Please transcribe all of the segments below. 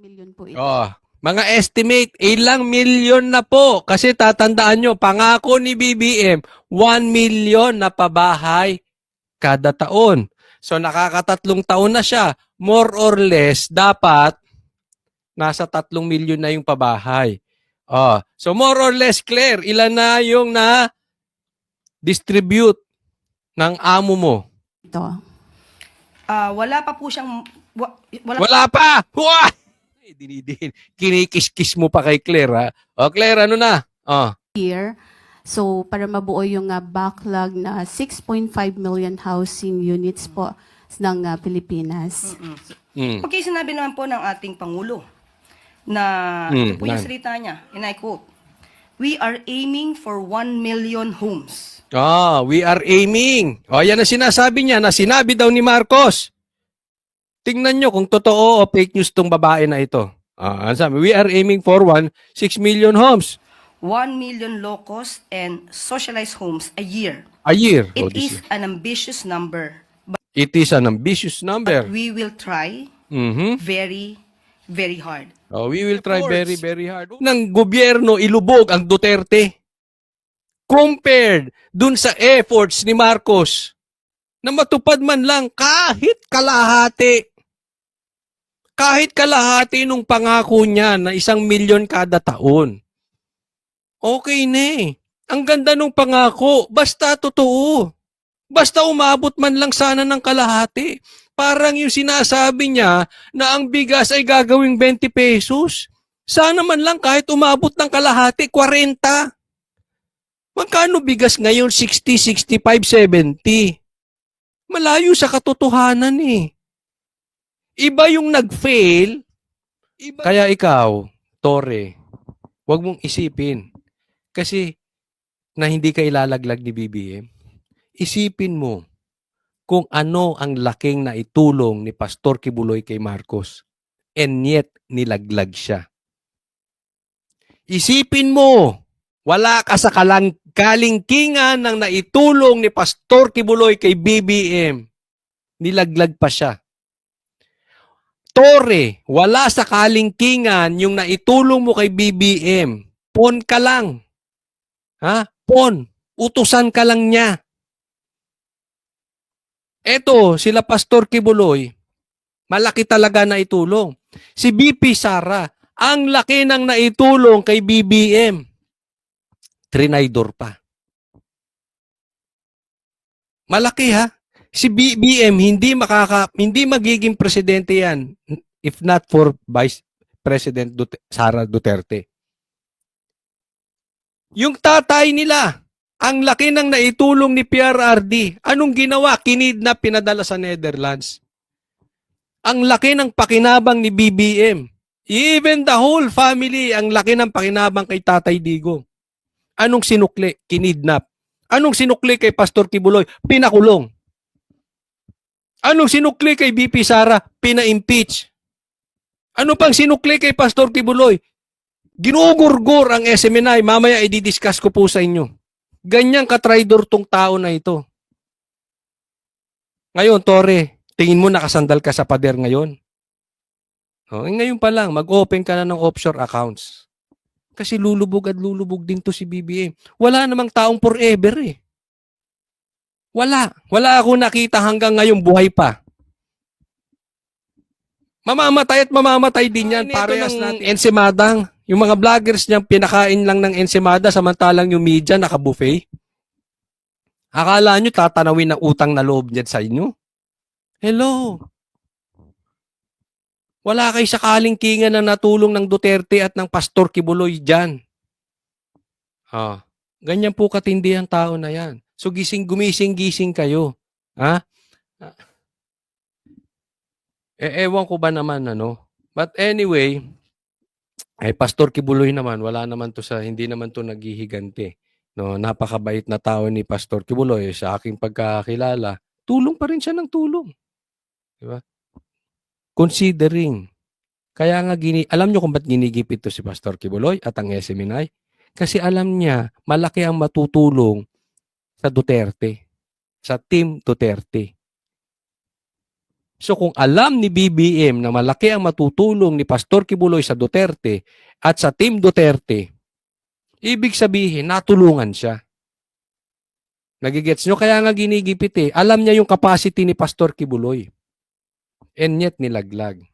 million po ito. Oh, mga estimate, ilang milyon na po. Kasi tatandaan nyo, pangako ni BBM, 1 million na pabahay kada taon. So nakakatatlong taon na siya. More or less, dapat nasa tatlong milyon na yung pabahay. Oh, so more or less clear, ilan na yung na distribute ng amo mo? ito. Ah, wala pa po siyang wa- wala, Wala pa! Wah! Eh, dinidin. Kinikis-kis mo pa kay Claire, ha? O, Claire, ano na? Oh. Here, so para mabuo yung uh, backlog na 6.5 million housing units po ng uh, Pilipinas. Mm. Okay, sinabi naman po ng ating Pangulo na Hmm, ito po yung salita niya, and I quote, We are aiming for 1 million homes. Ah, we are aiming. O, yan ang sinasabi niya na sinabi daw ni Marcos. Tingnan nyo kung totoo o fake news tong babae na ito. Ano sabi? We are aiming for one, 6 million homes 1 million low-cost and socialized homes a year. a year. It Oh, is an ambitious number, but It is an ambitious number. we will try Mhm. very, very hard. Oh, we will try very, very hard. Ng gobyerno ilubog ang Duterte. Compared dun sa efforts ni Marcos na matupad man lang kahit kalahati. Kahit kalahati nung pangako niya na isang milyon kada taon. Okay na eh. Ang ganda nung pangako. Basta totoo. Basta umabot man lang sana ng kalahati. Parang yung sinasabi niya na ang bigas ay gagawing 20 pesos. Sana man lang kahit umabot ng kalahati, 40. Magkano bigas ngayon? 60, 65, 70. Malayo sa katotohanan eh. Iba yung nag-fail. Iba Kaya ikaw, Tore, wag mong isipin. Kasi na hindi ka ilalaglag ni BBM, isipin mo kung ano ang laking na itulong ni Pastor Kibuloy kay Marcos. And yet, nilaglag siya. Isipin mo, wala ka sa kalang kalingkingan ng naitulong ni Pastor Kibuloy kay BBM. Nilaglag pa siya. Tore, wala sa kalingkingan yung naitulong mo kay BBM. Pon ka lang. Ha? Pon. Utusan ka lang niya. Eto, sila Pastor Kibuloy, malaki talaga na itulong. Si BP Sara, ang laki ng naitulong kay BBM. Trinidor pa. Malaki ha. Si BBM hindi makaka hindi magiging presidente yan if not for Vice President Dut- Sara Duterte. Yung tatay nila, ang laki ng naitulong ni PRRD. Anong ginawa? Kinidnap, pinadala sa Netherlands. Ang laki ng pakinabang ni BBM. Even the whole family, ang laki ng pakinabang kay Tatay Digo. Anong sinukli? Kinidnap. Anong sinukli kay Pastor Kibuloy? Pinakulong. Anong sinukli kay BP Sara? Pina-impeach. Ano pang sinukli kay Pastor Kibuloy? Ginugurgur ang SMNI. Mamaya i-discuss ko po sa inyo. Ganyang katraidor tong tao na ito. Ngayon, Tore, tingin mo nakasandal ka sa pader ngayon? Oh, eh, ngayon pa lang, mag-open ka na ng offshore accounts. Kasi lulubog at lulubog din to si BBM. Wala namang taong forever eh. Wala. Wala ako nakita hanggang ngayon buhay pa. Mamamatay at mamamatay din yan. Parehas natin. Ensemadang. Yung mga vloggers niyang pinakain lang ng ensemada samantalang yung media naka-buffet. Akala nyo tatanawin ng utang na loob niyan sa inyo? Hello. Wala kay sakaling kinga na natulong ng Duterte at ng Pastor Kibuloy dyan. Ah, ganyan po katindi ang tao na yan. So gising, gumising-gising kayo. Ha? Eh, ewan ko ba naman ano. But anyway, ay Pastor Kibuloy naman, wala naman to sa, hindi naman to naghihigante. No, napakabait na tao ni Pastor Kibuloy sa aking pagkakilala. Tulong pa rin siya ng tulong. Di ba? Considering. Kaya nga, gini, alam nyo kung ba't ginigipit to si Pastor Kibuloy at ang SMNI? Kasi alam niya, malaki ang matutulong sa Duterte. Sa Team Duterte. So kung alam ni BBM na malaki ang matutulong ni Pastor Kibuloy sa Duterte at sa Team Duterte, ibig sabihin, natulungan siya. Nagigets nyo? Kaya nga ginigipit eh. Alam niya yung capacity ni Pastor Kibuloy. And yet nilaglag.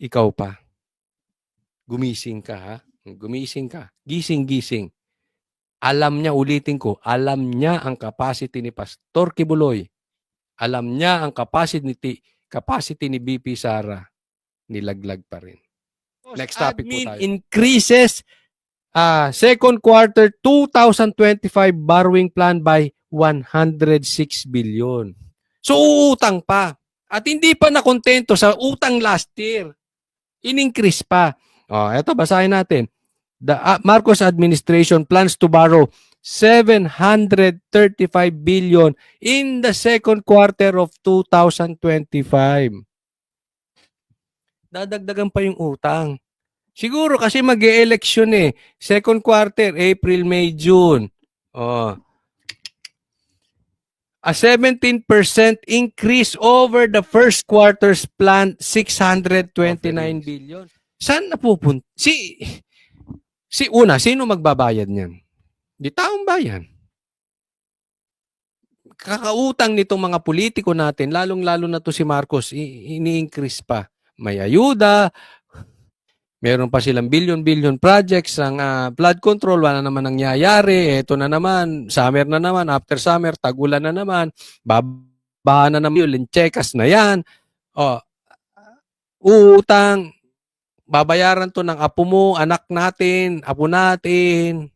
Ikaw pa. Gumising ka ha? Gumising ka. Gising-gising. Alam niya, ulitin ko, alam niya ang capacity ni Pastor Kibuloy. Alam niya ang capacity, capacity ni BP Sara. Nilaglag pa rin. Next topic po tayo. increases ah second quarter 2025 borrowing plan by 106 billion. So uutang pa. At hindi pa nakontento sa utang last year. In-increase pa. Oh, eto basahin natin. The ah, Marcos administration plans to borrow 735 billion in the second quarter of 2025. Dadagdagan pa yung utang. Siguro kasi mag election eh. Second quarter, April, May, June. Oh. A 17% increase over the first quarter's plan, 629 billion. Saan napupunta? Si, si una, sino magbabayad niyan? Di taong bayan. Kakautang nitong mga politiko natin, lalong-lalo na to si Marcos, ini-increase pa. May ayuda, meron pa silang billion-billion projects ang ah, flood control, wala naman nangyayari. Ito na naman, summer na naman, after summer, tagulan na naman, babaha na naman yun, linchekas na yan. O, utang, babayaran to ng apo mo, anak natin, apo natin,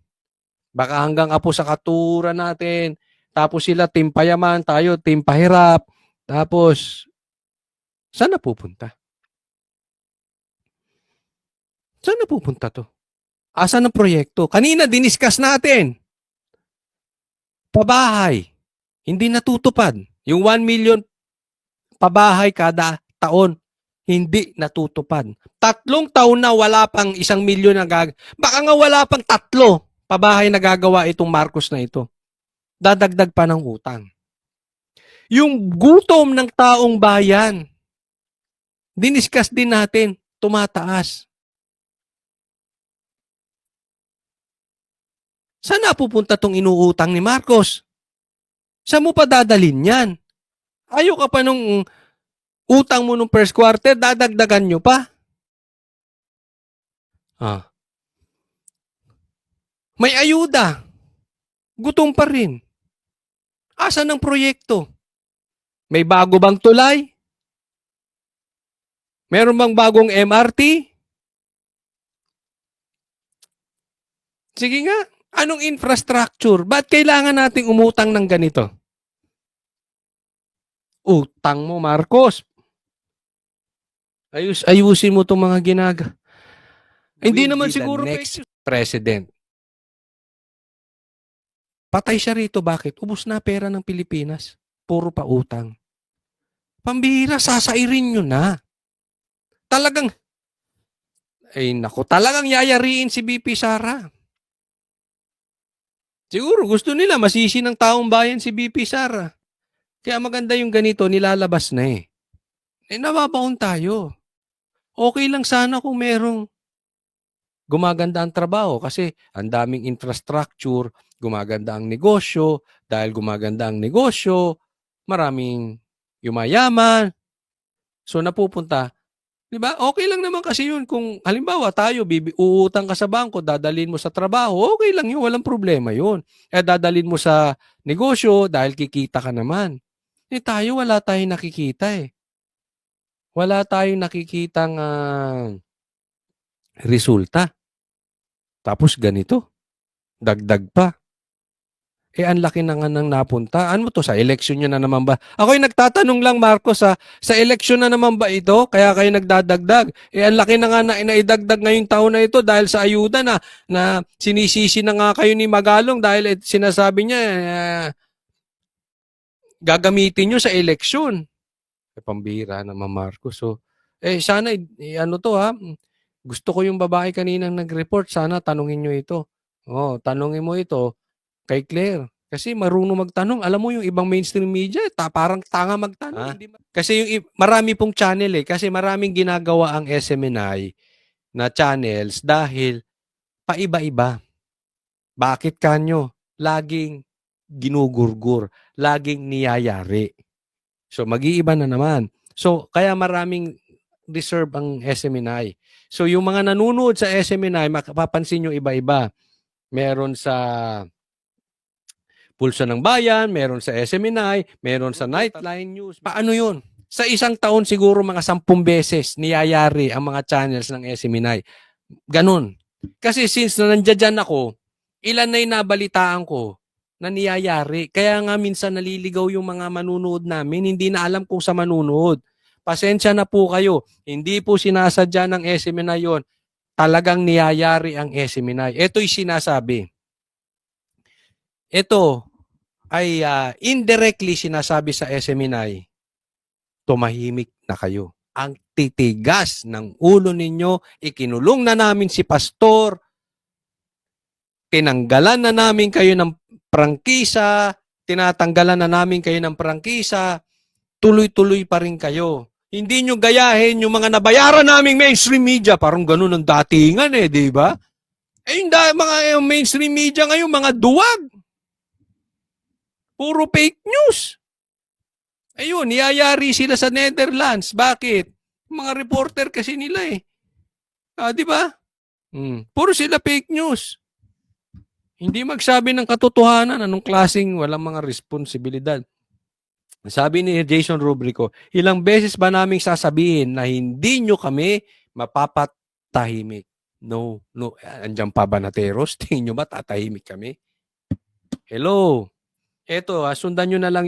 baka hanggang apo sa katura natin, tapos sila team payaman, tayo team pahirap, tapos, saan na pupunta? Saan na pupunta to? Asan ang proyekto? Kanina diniscuss natin. Pabahay. Hindi natutupad. Yung 1 million pabahay kada taon, hindi natutupad. Tatlong taon na wala pang isang milyon na gag... Baka nga wala pang tatlo pabahay na gagawa itong Marcos na ito. Dadagdag pa ng utang. Yung gutom ng taong bayan, diniscuss din natin, tumataas. Saan na pupunta tong inuutang ni Marcos? Saan mo pa dadalhin yan? Ayaw ka pa nung utang mo nung first quarter, dadagdagan nyo pa. Ah. May ayuda. Gutom pa rin. Asan ang proyekto? May bago bang tulay? Meron bang bagong MRT? Sige nga, anong infrastructure? Ba't kailangan nating umutang ng ganito? Utang mo, Marcos. Ayus, ayusin mo itong mga ginaga. Hindi naman siguro next next president. Patay siya rito. Bakit? Ubus na pera ng Pilipinas. Puro pa utang. Pambihira, sasairin nyo na. Talagang, ay nako, talagang yayariin si BP Sara. Siguro gusto nila masisi ng taong bayan si BP Sara. Kaya maganda yung ganito, nilalabas na eh. Eh, nababaon tayo. Okay lang sana kung merong gumaganda ang trabaho kasi ang daming infrastructure, gumaganda ang negosyo, dahil gumaganda ang negosyo, maraming yumayaman. So napupunta, 'di ba? Okay lang naman kasi 'yun kung halimbawa tayo bibi uutang ka sa bangko, dadalhin mo sa trabaho, okay lang 'yun, walang problema 'yun. Eh dadalhin mo sa negosyo dahil kikita ka naman. Eh tayo wala tayong nakikita eh. Wala tayong nakikitang ah, resulta. Tapos ganito. Dagdag pa. Eh, ang laki na nga nang napunta. Ano to? Sa election nyo na naman ba? Ako'y nagtatanong lang, Marcos, ha? Sa election na naman ba ito? Kaya kayo nagdadagdag. Eh, ang laki na nga na inaidagdag ngayong taon na ito dahil sa ayuda na, na sinisisi na nga kayo ni Magalong dahil eh, sinasabi niya, eh, gagamitin nyo sa election. Eh, pambira naman, Marcos. So, eh, sana, eh, ano to, ha? Gusto ko yung babae kaninang nag-report. Sana tanungin nyo ito. Oh, tanungin mo ito kay Claire. Kasi marunong magtanong. Alam mo yung ibang mainstream media, ta, parang tanga magtanong. Hindi ma- Kasi yung marami pong channel eh. Kasi maraming ginagawa ang SMNI na channels dahil paiba-iba. Bakit kanyo? Laging ginugurgur. Laging niyayari. So, mag-iiba na naman. So, kaya maraming reserve ang SMNI. So, yung mga nanonood sa SMNI, makapapansin nyo iba-iba. Meron sa Pulso ng Bayan, meron sa SMNI, meron sa Nightline News. Paano yun? Sa isang taon siguro mga sampung beses niyayari ang mga channels ng SMNI. Ganon. Kasi since na nandiyan ako, ilan na yung nabalitaan ko na niyayari. Kaya nga minsan naliligaw yung mga manunood namin, hindi na alam kung sa manunood. Pasensya na po kayo. Hindi po sinasadya ng SMNI yon. Talagang niyayari ang SMNI. Ito'y sinasabi. Ito ay ah, indirectly sinasabi sa SMNI, tumahimik na kayo. Ang titigas ng ulo ninyo, ikinulong na namin si pastor, tinanggalan na namin kayo ng prangkisa, tinatanggalan na namin kayo ng prangkisa, tuloy-tuloy pa rin kayo. Hindi nyo gayahin yung mga nabayaran naming mainstream media. Parang ganun ang datingan eh, di ba? Eh, yung mga yung mainstream media ngayon, mga duwag. Puro fake news. Ayun, niyayari sila sa Netherlands. Bakit? Mga reporter kasi nila eh. Ah, di ba? Hmm. Puro sila fake news. Hindi magsabi ng katotohanan, anong klaseng walang mga responsibilidad. Sabi ni Jason Rubrico, ilang beses ba naming sasabihin na hindi nyo kami mapapatahimik? No, no. Andiyan pa ba na teros? Tingin nyo ba tatahimik kami? Hello? Eto, ah, sundan nyo na lang